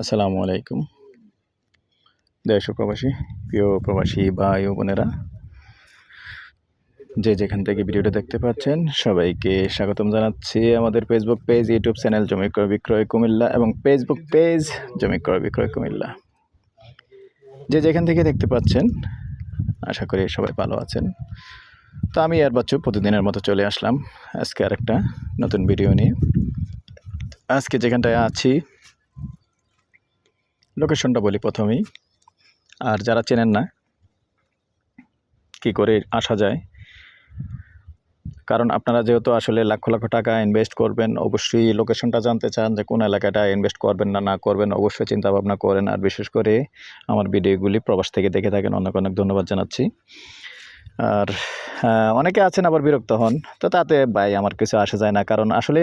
আসসালামু আলাইকুম। দেশ প্রবাসী, প্রিয় প্রবাসী ভাই ও বোনেরা, যে যেখান থেকে ভিডিওটা দেখতে পাচ্ছেন, সবাইকে স্বাগতম জানাচ্ছি আমাদের ফেসবুক পেজ ইউটিউব চ্যানেল জমি ক্রয় বিক্রয় কুমিল্লা এবং ফেসবুক পেজ জমি ক্রয় বিক্রয় কুমিল্লা। যে যেখান থেকে দেখতে পাচ্ছেন, আশা করি সবাই ভালো আছেন। তো আমি আর বাচ্চু প্রতিদিনের মতো চলে আসলাম আজকে আরেকটা নতুন ভিডিও নিয়ে। আজকে যেখানটায় আছি লোকেশনটা বলি প্রথমেই। আর যারা চেনেন না, কি করে আসা যায়? কারণ আপনারা যেহেতু আসলে লাখ লক্ষ টাকা ইনভেস্ট করবেন, অবশ্যই লোকেশনটা জানতে চান যে কোন এলাকাটা ইনভেস্ট করবেন না না করবেন, অবশ্যই চিন্তা ভাবনা করেন। আর বিশেষ করে আমার ভিডিওগুলি প্রবাস থেকে দেখে থাকেন। অনেক অনেক ধন্যবাদ জানাচ্ছি। আর অনেকে আছেন আবার বিরক্ত হন, তো তাতে ভাই আমার কিছু আসা যায় না। কারণ আসলে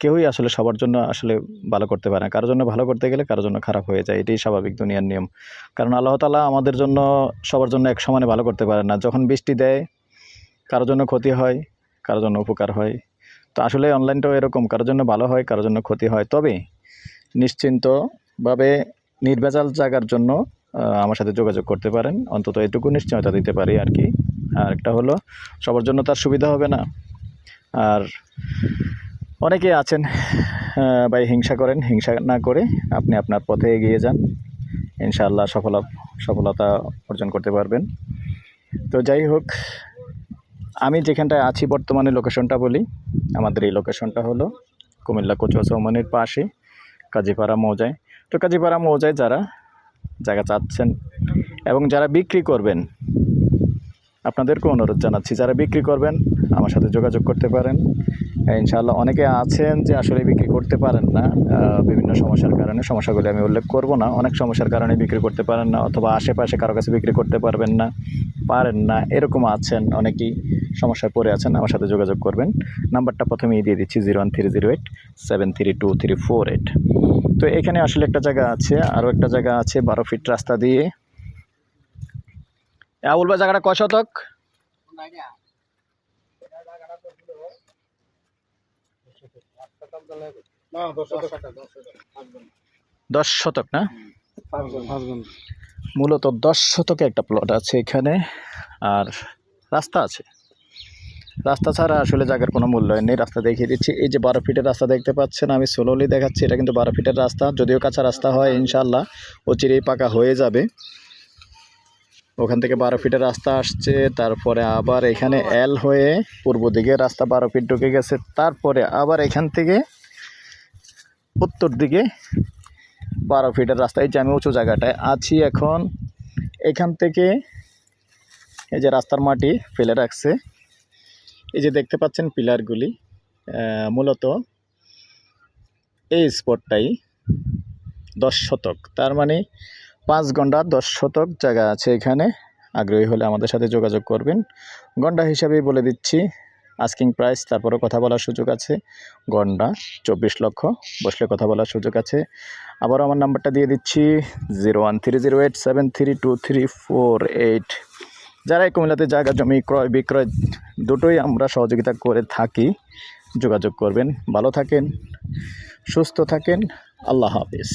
কেউই আসলে সবার জন্য আসলে ভালো করতে পারে না। কারোর জন্য ভালো করতে গেলে কারোর জন্য খারাপ হয়ে যায়, এটাই স্বাভাবিক দুনিয়ার নিয়ম। কারণ আল্লাহ তালা আমাদের জন্য সবার জন্য এক সমানে ভালো করতে পারে না। যখন বৃষ্টি দেয়, কারোর জন্য ক্ষতি হয়, কারোর জন্য উপকার হয়। তো আসলে অনলাইনটাও এরকম, কারোর জন্য ভালো হয়, কারোর জন্য ক্ষতি হয়। তবে নিশ্চিন্তভাবে নির্ভেজাল জায়গার জন্য আমার সাথে যোগাযোগ করতে পারেন। অন্তত এটুকু নিশ্চয়তা দিতে পারি আর কি। আর একটা হলো, সবার জন্য তার সুবিধা হবে না। আর অনেকে আছেন ভাই হিংসা করেন, হিংসা না করে আপনি আপনার পথে এগিয়ে যান। ইনশাআল্লাহ সফল, সফলতা অর্জন করতে পারবেন। তো যাই হোক, আমি যেখানটায় আছি বর্তমানে লোকেশনটা বলি। আমাদের এই লোকেশনটা হলো কুমিল্লা কচুয়া চৌমনির পাশে, কাজীপাড়া মৌজায়। তো কাজীপাড়া মৌজায় যারা জায়গা চাচ্ছেন এবং যারা বিক্রি করবেন, আপনাদেরকেও অনুরোধ জানাচ্ছি, যারা বিক্রি করবেন, আমার সাথে যোগাযোগ করতে পারেন। ইনশাআল্লাহ অনেকে আছেন যে আসলে বিক্রি করতে পারেন না বিভিন্ন সমস্যার কারণে। সমস্যাগুলি আমি উল্লেখ করব না। অনেক সমস্যার কারণে বিক্রি করতে পারেন না অথবা আশেপাশে কারও কাছে বিক্রি করতে পারবেন না, পারেন না, এরকম আছেন অনেকেই সমস্যায় পড়ে আছেন। আমার সাথে যোগাযোগ করবেন। নাম্বারটা প্রথমেই দিয়ে দিচ্ছি zero one three zero eight, seven three two three four eight. তো এখানে আসলে একটা জায়গা আছে, আরও একটা জায়গা আছে বারো ফিট রাস্তা দিয়ে। আবুল ভাই, জায়গাটা ক শতক? দশ শতক, না? মূলত দশ শতকে একটা প্লট আছে এখানে, আর রাস্তা আছে। রাস্তা ছাড়া আসলে জায়গার কোনো মূল্যায়ন নেই, রাস্তা দেখিয়ে দিচ্ছি। এই যে বারো ফিটের রাস্তা দেখতে পাচ্ছেন, আমি সোলোলি দেখাচ্ছি, এটা কিন্তু বারো ফিটের রাস্তা, যদিও কাঁচা রাস্তা হয় ইনশাল্লাহ ও চিরেই পাকা হয়ে যাবে। ওখান থেকে বারো ফিটের রাস্তা আসছে, তারপরে আবার এখানে এল হয়ে পূর্ব দিকে রাস্তা বারো ফিট ঢুকে গেছে, তারপরে আবার এখান থেকে উত্তর দিকে বারো ফিটের রাস্তা। এই যে আমি উঁচু জায়গাটায় আছি এখন, এখান থেকে এই যে রাস্তার মাটি ফেলে রাখছে। এই যে দেখতে পাচ্ছেন পিলারগুলি মূলত এই স্পটটাই দশ শতক। তার মানে পাঁচ ঘণ্টা দশ শতক জায়গা আছে এখানে। আগ্রহী হলে আমাদের সাথে যোগাযোগ করবেন। গন্ডা হিসাবেই বলে দিচ্ছি আস্কিং প্রাইস তারপরেও কথা বলার সুযোগ আছে। গন্ডা চব্বিশ লক্ষ, বসলে কথা বলার সুযোগ আছে। আবারও আমার নাম্বারটা দিয়ে দিচ্ছি, zero one three zero eight seven three two three four eight. যারা এই কুমিল্লাতে জায়গা জমি, ক্রয় বিক্রয় দুটোই আমরা সহযোগিতা করে থাকি, যোগাযোগ করবেন। ভালো থাকেন, সুস্থ থাকেন, আল্লাহ হাফিজ।